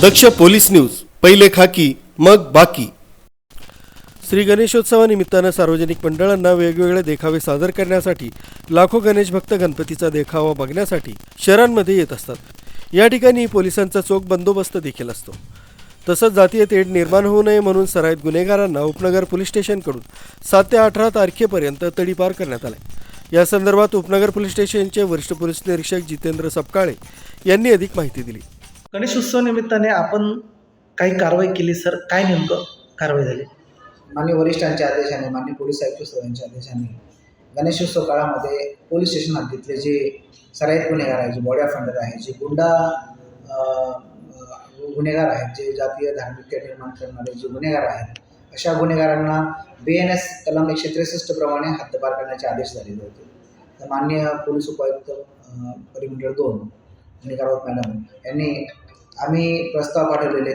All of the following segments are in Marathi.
दक्ष पोलीस न्यूज पहिले खाकी मग बाकी. श्री गणेशोत्सवानिमित्तानं सार्वजनिक मंडळांना वेगवेगळे देखावे सादर करण्यासाठी लाखो गणेश भक्त गणपतीचा देखावा बघण्यासाठी शहरांमध्ये येत असतात. या ठिकाणी पोलिसांचा चोख बंदोबस्त देखील असतो. तसंच जातीय तेढ निर्माण होऊ नये म्हणून सराईत गुन्हेगारांना उपनगर पोलीस स्टेशनकडून सात ते अठरा तारखेपर्यंत तडीपार करण्यात आला या संदर्भात उपनगर पोलीस स्टेशनचे वरिष्ठ पोलीस निरीक्षक जितेंद्र सपकाळे यांनी अधिक माहिती दिली. गणेशोत्सव निमित्ताने आपण काही कारवाई केली सर. काय नेमकं कारवाई झाली? मान्य वरिष्ठांच्या आदेशाने मान्य पोलीस आयुक्त यांच्या आदेशाने गणेशोत्सव काळामध्ये पोलीस स्टेशन हद्दीतले जे सराईत गुन्हेगार आहेत जे बॉडी ऑफेंडर आहेत जे गुंडा गुन्हेगार आहेत जे जातीय धार्मिकता निर्माण करणारे जे गुन्हेगार आहेत अशा गुन्हेगारांना बी एन एस कलम एकशे त्रेसष्ट प्रमाणे हद्दपार करण्याचे आदेश झालेले होते. तर मान्य पोलीस उपायुक्त परिमंडळ दोन गुन्हेगार मॅडम यांनी आम्ही प्रस्ताव पाठवलेले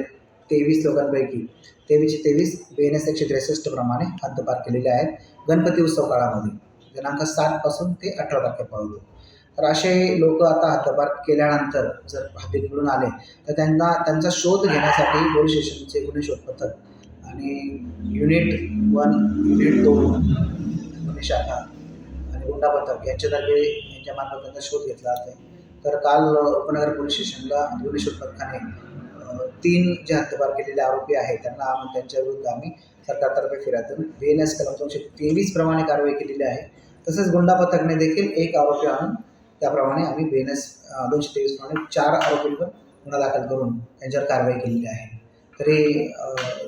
तेवीस लोकांपैकी. तेवीसशे तेवीस बी एन एस एकशे त्रेसष्ट प्रमाणे हद्दपार केलेले आहेत गणपती उत्सव काळामध्ये. दिनांक सातपासून ते अठरा तारखेपर्यंत. तर असे लोक आता हद्दपार केल्यानंतर जर हद्दीत मिळून आले तर त्यांना त्यांचा शोध घेण्यासाठी पोलीस स्टेशनचे गुन्हे शोध पथक आणि युनिट वन युनिट दोन गुन्हे शाखा आणि गुंडा पथक यांच्यातर्फे यांच्यामार्फत त्यांचा शोध घेतला जातो तर काल उपनगर पोलीस स्टेशनला गुन्हे पथकाने तीन जे हद्दपार केलेले आरोपी आहेत त्यांना आम्ही त्यांच्या विरुद्ध आम्ही सरकारतर्फे फिर्यातून बी एन एस कलम दोनशे तेवीस प्रमाणे कारवाई केलेली आहे. तसेच गुंडा पथकने देखील एक आरोपी आणून त्याप्रमाणे आम्ही बी एन एस दोनशे तेवीस प्रमाणे चार आरोपींवर गुन्हा दाखल करून त्यांच्यावर कारवाई केलेली आहे. तरी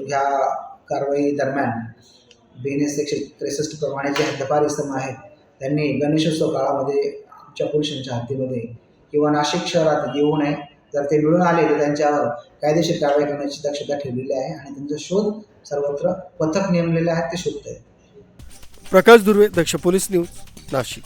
ह्या कारवाई दरम्यान बी एन एस एकशे त्रेसष्ट प्रमाणे जे हद्दपार इसम आहेत त्यांनी गणेशोत्सव काळामध्ये आमच्या पोलिसांच्या हद्दीमध्ये किंवा नाशिक शहरात येऊ नये. जर ते मिळून आले तर त्यांच्यावर कायदेशीर कारवाई करण्याची दक्षता ठेवलेली आहे आणि त्यांचा शोध सर्वत्र पथक नेमलेले आहेत ते शोधत आहेत प्रकाश दुर्वे दक्ष पोलीस न्यूज नाशिक.